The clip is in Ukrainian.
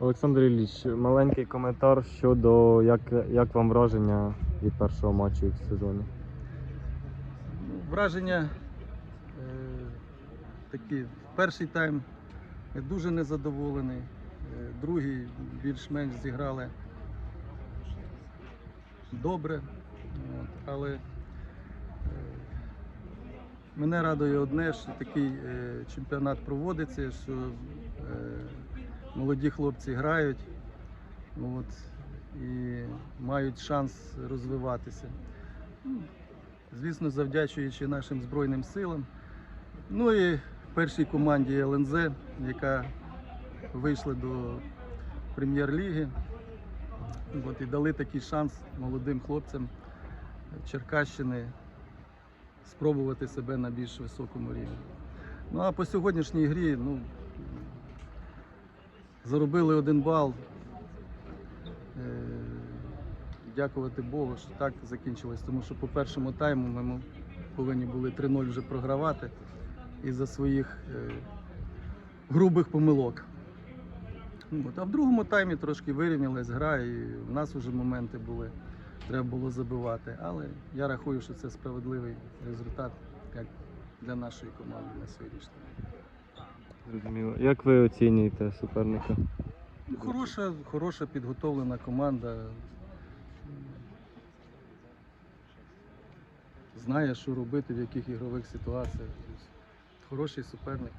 Олександр Ілліч, маленький коментар щодо як, як вам враження від першого матчу в сезоні. Враження е, такі. Перший тайм дуже незадоволений. Е, Другий більш-менш зіграли добре. От, але е, мене радує одне, що такий е, чемпіонат проводиться, що е, молоді хлопці грають от, і мають шанс розвиватися. Ну, Звісно, завдячуючи нашим Збройним силам. Ну і першій команді ЛНЗ, яка вийшла до прем'єр-ліги. І дали такий шанс молодим хлопцям Черкащини спробувати себе на більш високому рівні. Ну а по сьогоднішній грі ну, заробили один бал. Е, Дякувати Богу, що так закінчилось, тому що по першому тайму ми повинні були 3-0 вже програвати із-за своїх е, грубих помилок. От. А в другому таймі трошки вирівнялась гра, і в нас вже моменти були, треба було забивати. Але я рахую, що це справедливий результат як для нашої команди на сьогоднішній. день. Зрозуміло. Як ви оцінюєте суперника? Ну, Хороша, хороша підготовлена команда. Знає, що робити, в яких ігрових ситуаціях. Хороший суперник.